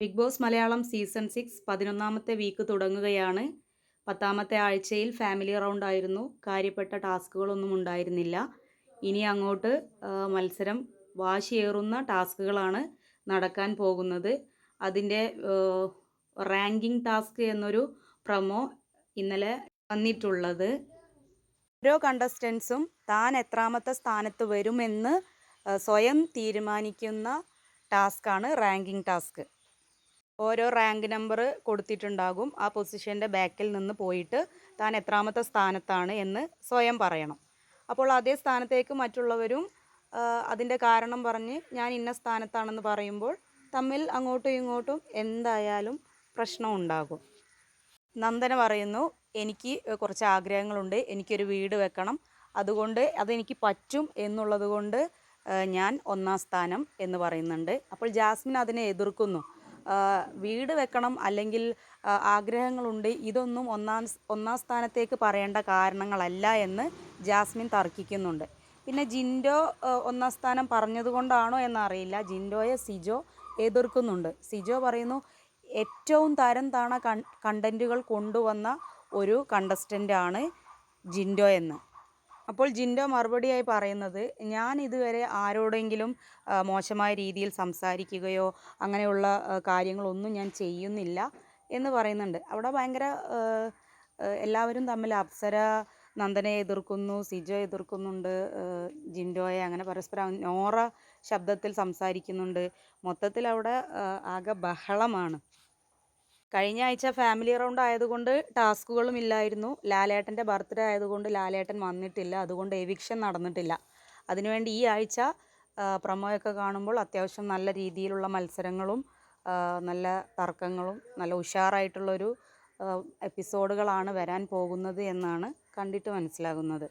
Big boss Malayalam season six പതിനൊന്നാമത്തെ week തുടങ്ങുകയാണ്. പത്താമത്തെ ആഴ്ചയിൽ ഫാമിലി റൗണ്ട് ആയിരുന്നു. കാര്യപ്പെട്ട ടാസ്കുകളൊന്നും ഉണ്ടായിരുന്നില്ല. ഇനി അങ്ങോട്ട് മത്സരം വാശിയേറുന്ന ടാസ്കുകളാണ് നടക്കാൻ പോകുന്നത്. അതിന്റെ റാങ്കിംഗ് ടാസ്ക് എന്നൊരു പ്രമോ ഇന്നലെ വന്നിട്ടുള്ളത്. ഓരോ കണ്ടസ്റ്റൻസും താൻ എത്രാമത്തെ സ്ഥാനത്ത് വരുമെന്ന് സ്വയം തീരുമാനിക്കുന്ന ടാസ്ക്കാണ് റാങ്കിംഗ് ടാസ്ക്. ഓരോ റാങ്ക് നമ്പർ കൊടുത്തിട്ടുണ്ടാകും. ആ പൊസിഷന്റെ ബാക്കിൽ നിന്ന് പോയിട്ട് താൻ എത്രാമത്തെ സ്ഥാനത്താണ് എന്ന് സ്വയം പറയണം. അപ്പോൾ അതേ സ്ഥാനത്തേക്ക് മറ്റുള്ളവരും അതിന്റെ കാരണം പറഞ്ഞ് ഞാൻ ഇന്ന സ്ഥാനത്താണെന്ന് പറയുമ്പോൾ തമ്മിൽ അങ്ങോട്ടും ഇങ്ങോട്ടും എന്തായാലും പ്രശ്നം ഉണ്ടാകും. നന്ദന പറയുന്നു എനിക്ക് കുറച്ച് ആഗ്രഹങ്ങളുണ്ട്. എനിക്കൊരു വീട് വെക്കണം. അതുകൊണ്ട് അതെനിക്ക് പറ്റും എന്നുള്ളത് കൊണ്ട് ഞാൻ ഒന്നാം സ്ഥാനം എന്ന് പറയുന്നുണ്ട്. അപ്പോൾ ജാസ്മിൻ അതിനെ എതിർക്കുന്നു. വീട് വെക്കണം അല്ലെങ്കിൽ ആഗ്രഹങ്ങളുണ്ട്. ഇതൊന്നും ഒന്നാം ഒന്നാം സ്ഥാനത്തേക്ക് പറയേണ്ട കാരണങ്ങളല്ല എന്ന് ജാസ്മിൻ തർക്കിക്കുന്നുണ്ട്. പിന്നെ ജിൻഡോ ഒന്നാം സ്ഥാനം പറഞ്ഞതുകൊണ്ടാണോ എന്നറിയില്ല. ജിൻഡോയെ സിജോ എതിർക്കുന്നുണ്ട്. സിജോ പറയുന്നു ഏറ്റവും തരം താണ കണ്ടന്റുകൾ കൊണ്ടുവന്ന ഒരു കണ്ടസ്റ്റന്റാണ് ജിൻഡോ എന്ന്. അപ്പോൾ ജിൻഡോ മറുപടിയായി പറയുന്നത് ഞാൻ ഇതുവരെ ആരോടെങ്കിലും മോശമായ രീതിയിൽ സംസാരിക്കുകയോ അങ്ങനെയുള്ള കാര്യങ്ങളൊന്നും ഞാൻ ചെയ്യുന്നില്ല എന്ന് പറയുന്നുണ്ട്. അവിടെ ഭയങ്കര എല്ലാവരും തമ്മിൽ അപ്സര നന്ദനെ എതിർക്കുന്നു സിജോ എതിർക്കുന്നുണ്ട് ജിൻഡോയെ അങ്ങനെ പരസ്പരം നോറ ശബ്ദത്തിൽ സംസാരിക്കുന്നുണ്ട്. മൊത്തത്തിൽ അവിടെ ആകെ ബഹളമാണ്. കഴിഞ്ഞ ആഴ്ച ഫാമിലി റൗണ്ട് ആയതുകൊണ്ട് ടാസ്കുകളും ഇല്ലായിരുന്നു. ലാലേട്ടന്റെ ബർത്ത്ഡേ ആയതുകൊണ്ട് ലാലേട്ടൻ വന്നിട്ടില്ല. അതുകൊണ്ട് എവിക്ഷൻ നടന്നിട്ടില്ല. അതിനുവേണ്ടി ഈ ആഴ്ച പ്രമോയൊക്കെ കാണുമ്പോൾ അത്യാവശ്യം നല്ല രീതിയിലുള്ള മത്സരങ്ങളും നല്ല തർക്കങ്ങളും നല്ല ഉഷാറായിട്ടുള്ളൊരു എപ്പിസോഡുകളാണ് വരാൻ പോകുന്നത് എന്നാണ് കണ്ടിട്ട് മനസ്സിലാകുന്നത്.